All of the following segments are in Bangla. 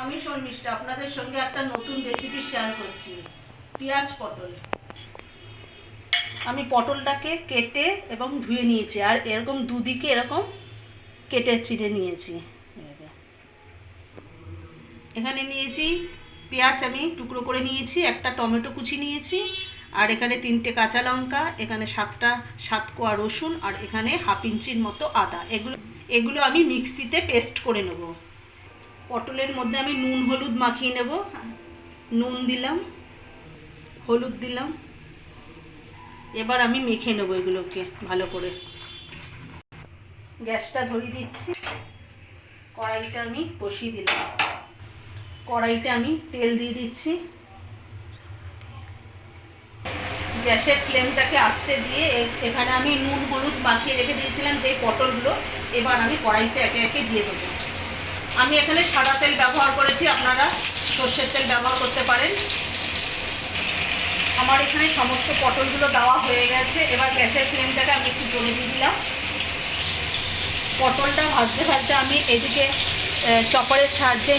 আমি শর্মিষ্ঠা, আপনাদের সঙ্গে একটা নতুন রেসিপি শেয়ার করছি। পেঁয়াজ পটল। আমি পটলটাকে কেটে এবং ধুয়ে নিয়েছি, আর এরকম দুদিকে এরকম কেটে চিড়ে নিয়েছি। এখানে নিয়েছি পেঁয়াজ আমি টুকরো করে নিয়েছি, একটা টমেটো কুচি নিয়েছি, আর এখানে তিনটে কাঁচা লঙ্কা, এখানে সাতটা, সাত কোয়া রসুন, আর এখানে হাফ ইঞ্চির মতো আদা। এগুলো এগুলো আমি মিক্সিতে পেস্ট করে নেব। পটলের মধ্যে আমি নুন, হলুদ মাখিয়ে নেব। নুন দিলাম, হলুদ দিলাম। এবার আমি মেখে নেব এগুলোকে ভালো করে। গ্যাসটা ধরিয়ে দিচ্ছি। কড়াইটা আমি বসিয়ে দিলাম। কড়াইতে আমি তেল দিয়ে দিচ্ছি। গ্যাসের ফ্লেমটাকে আস্তে দিয়ে এখানে আমি নুন, হলুদ মাখিয়ে রেখে দিয়েছিলাম যে পটলগুলো। এবার আমি কড়াইতে একে একে দিয়ে দেবো। আমি এখানে সাদা তেল ব্যবহার করেছি, আপনারা সর্ষের তেল ব্যবহার করতে পারেন। আমার এখানে সমস্ত পটলগুলো দেওয়া হয়ে গেছে। এবার গ্যাসের ফ্লেমটাকে আমি একটু জলে দিয়ে দিলাম। পটলটা ভাজতে ভাজতে আমি এদিকে চপারের সাহায্যে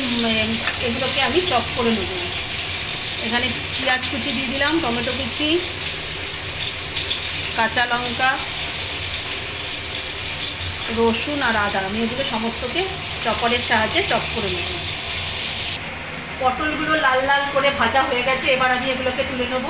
এগুলোকে আমি চপ করে নেব। এখানে পেঁয়াজ কুচি দিয়ে দিলাম, টমেটো কুচি, কাঁচা লঙ্কা, রসুন আর আদা। আমি এগুলো সমস্তকে চপারের সাহায্যে চপ করে নেব। পটলগুলো লাল লাল করে ভাজা হয়ে গেছে, এবার আমি এগুলোকে তুলে নেব।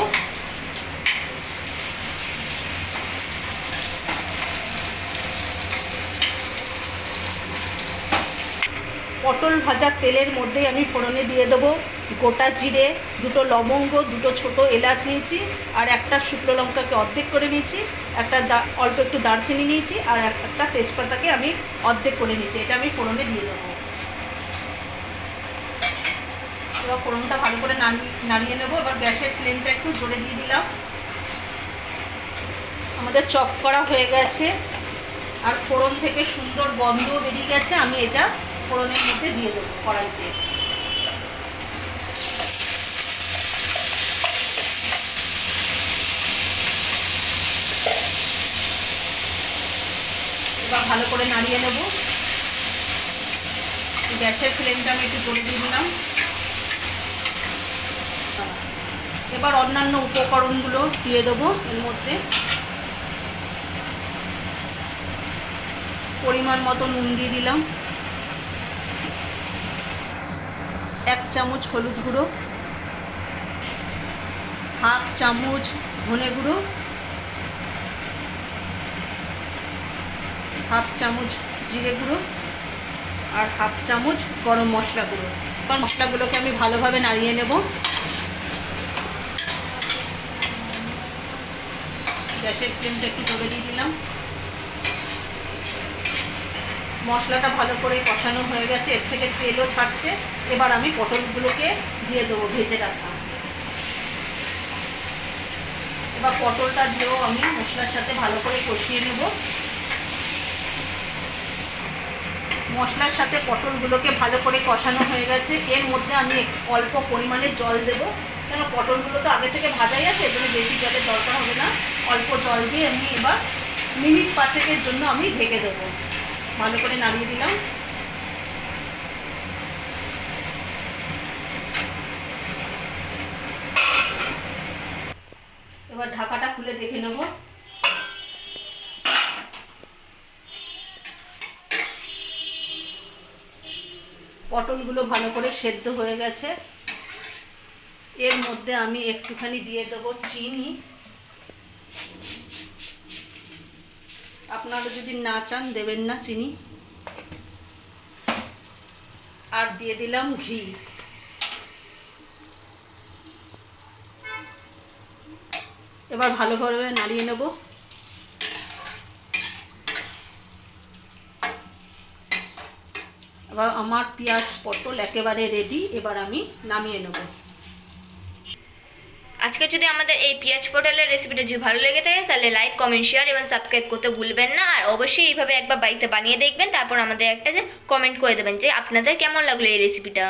পটল ভাজা তেলের মধ্যে আমি ফোড়নে দিয়ে দেবো গোটা জিরে, দুটো লবঙ্গ, দুটো ছোট এলাচ নিয়েছি আর একটা শুকনো লঙ্কাকে অর্ধেক করে নিয়েছি, একটা অল্প একটু দারচিনি নিয়েছি আর একটা তেজপাতাকে আমি অর্ধেক করে নিয়েছি। এটা আমি ফোড়নে দিয়ে দেবো। এবার ফোড়নটা ভালো করে নাড়ি- নাড়িয়ে নেব। এবার গ্যাসের ফ্লেমটা একটু জোরে দিয়ে দিলাম। আমাদের চপ করা হয়ে গেছে। আর ফোড়ন থেকে সুন্দর গন্ধ বেরিয়ে গেছে। আমি এটা ফোড়নের মধ্যে দিয়ে দেবো কড়াইতে। এবার ভালো করে নাড়িয়ে নেব। গ্যাসের ফ্লেমটা আমি একটু জোরে দিয়ে দিলাম। এবার অন্যান্য উপকরণগুলো দিয়ে দেবো এর মধ্যে। পরিমাণ মতো নুন দিয়ে দিলাম। এক চামচ হলুদ গুঁড়ো, হাফ চামচ ধনে গুঁড়ো, হাফ চামচ জিরে গুঁড়ো আর হাফ চামচ গরম মশলা গুঁড়ো। এবার মশলাগুলোকে আমি ভালোভাবে নাড়িয়ে নেব। গ্যাসের ফ্লেমটা একটু জোরে দিয়ে দিলাম। মশলাটা ভালো করে কষানো হয়ে গেছে, এর থেকে তেলও ছাড়ছে। এবার আমি পটলগুলোকে দিয়ে দেবো, ভেজে রাখা। এবার পটলটা দিয়েও আমি মশলার সাথে ভালো করে কষিয়ে নেব। মশলার সাথে পটলগুলোকে ভালো করে কষানো হয়ে গেছে। এর মধ্যে আমি অল্প পরিমাণে জল দেব। কেন, পটলগুলো তো আগে থেকে ভাজাই আছে এজন্য বেশি জলের দরকার হবে না। অল্প জল দিয়ে আমি এবার মিনিট পাঁচেকের জন্য আমি ঢেকে দেবো। ভালো করে নাড়িয়ে দিলাম। এবার ঢাকাটা খুলে দেখে নেব। পটলগুলো ভালো করে সেদ্ধ হয়ে গেছে। এর মধ্যে আমি একটুখানি দিয়ে দেবো চিনি। আপনারা যদি না চান, দেবেন না চিনি। আর দিয়ে দিলাম ঘি। এবার ভালোভাবে নাড়িয়ে নেব। এবার আমার পেঁয়াজ পটল একেবারে রেডি এবার আমি নামিয়ে নেব। আজকে যদি আমাদের এই পেঁয়াজ পটলের রেসিপিটা যদি ভালো লেগে থাকে, তাহলে লাইক কমেন্ট শেয়ার এবং সাবস্ক্রাইব করতে ভুলবেন না। আর অবশ্যই এইভাবে একবার বাড়িতে বানিয়ে দেখবেন, তারপর আমাদের একটা যে কমেন্ট করে দেবেন যে আপনাদের কেমন লাগল এই রেসিপিটা